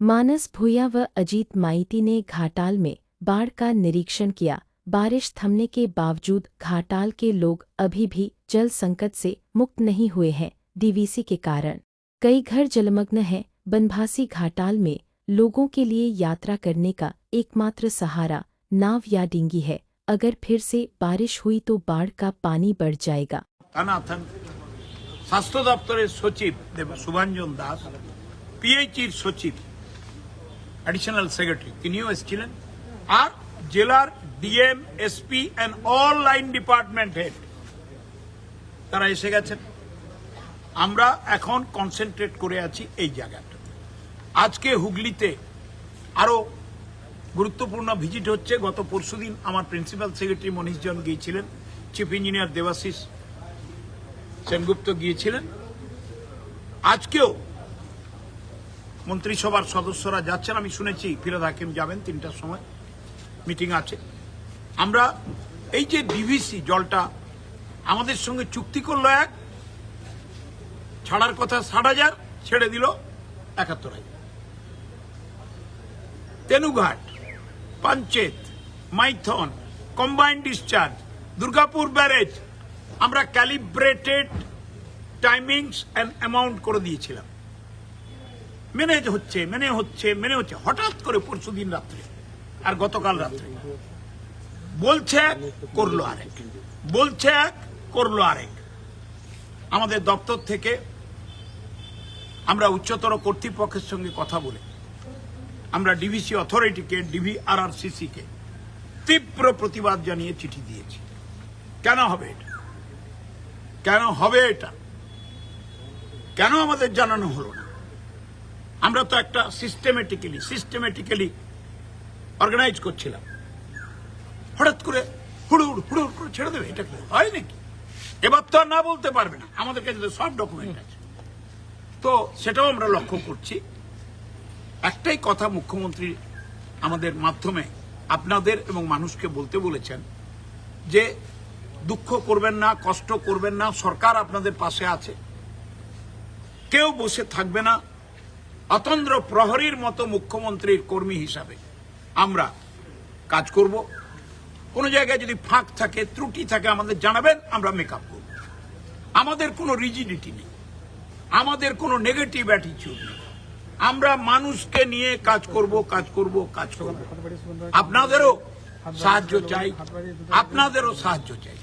मानस भूया व अजीत माइती ने घाटाल में बाढ़ का निरीक्षण किया बारिश थमने के बावजूद घाटाल के लोग अभी भी जल संकट से मुक्त नहीं हुए हैं डीवीसी के कारण कई घर जलमग्न हैं बनभासी घाटाल में लोगों के लिए यात्रा करने का एकमात्र सहारा नाव या डिंगी है अगर फिर से बारिश हुई तो बाढ़ का पानी बढ़ जाएगा থানাথান স্বাস্থ্য দপ্তরের সচিব দেব শুভাঞ্জন দাস পিএইচির সচিব অ্যাডিশনাল সেক্রেটারি তিনিও এসেছিলেন আর জেলার DM SP and all line department head তারা এসে গেছেন। আমরা এখন কনসেন্ট্রেট করে আছি এই জায়গাটা। আজকে হুগলিতে আরও গুরুত্বপূর্ণ ভিজিট হচ্ছে। গত পরশুদিন আমার প্রিন্সিপাল সেক্রেটারি মনীষ জন গিয়েছিলেন। চিফ ইঞ্জিনিয়ার দেবাশিস সেনগুপ্ত গিয়েছিলেন। আজকেও মন্ত্রিসভার সদস্যরা যাচ্ছেন, আমি শুনেছি ফিরোজ হাকিম যাবেন তিনটার সময়। মিটিং আছে। আমরা এই যে ডিভিসি জলটা, আমাদের সঙ্গে চুক্তি করল এক, ছাড়ার কথা ষাট হাজার, ছেড়ে দিল একাত্তর হাজার। Tenughat, Panchet, Maithon combined discharge, Durgapur barrage, আমরা ক্যালিব্রেটেড টাইমিংস অ্যান্ড অ্যামাউন্ট করে দিয়েছিলাম। মেনে হচ্ছে মেনে হচ্ছে মেনে হচ্ছে। হঠাৎ করে পরশু দিন রাত্রে, আর গতকাল রাত্রে। বলছে, করল আরেক। বলছে এক করল আরেক। আমাদের দপ্তর থেকে আমরা উচ্চতর কর্তৃপক্ষের সঙ্গে কথা বলে, আমরা ডিভিসি অথরিটিকে ডিভিআরআরসিসি কে তীব্র প্রতিবাদ জানিয়ে চিঠি দিয়েছি। কেন হবে এটা? কেন হবে এটা? কেন আমাদের জানানো হলো আমরা তো একটা সিস্টেমেটিক্যালি সিস্টেমেটিক্যালি অর্গানাইজ করছিলাম। হঠাৎ করে হুড়ুড় হুড়ুড় করে ছেড়ে দেবে, এটা হয় নাকি? এবার তো আর না বলতে পারবে না। আমাদের কাছে তো সব ডকুমেন্ট আছে। তো সেটাও আমরা লক্ষ্য করছি। একটাই কথা মুখ্যমন্ত্রী আমাদের মাধ্যমে আপনাদের এবং মানুষকে বলতে বলেছেন যে দুঃখ করবেন না, কষ্ট করবেন না, সরকার আপনাদের পাশে আছে। কেউ বসে থাকবে না অতন্দ্র প্রহরীর মতো মুখ্যমন্ত্রীর কর্মী হিসাবে আমরা কাজ করব। কোনো জায়গায় যদি ফাঁক থাকে, ত্রুটি থাকে, আমাদের জানাবেন, আমরা মেকআপ করব। আমাদের কোনো রিজিডিটি নেই। আমাদের কোনো নেগেটিভ অ্যাটিচিউড নেই। আমরা মানুষকে নিয়ে কাজ করব কাজ করব কাজ করব। আপনাদেরও সাহায্য চাই। আপনাদেরও সাহায্য চাই।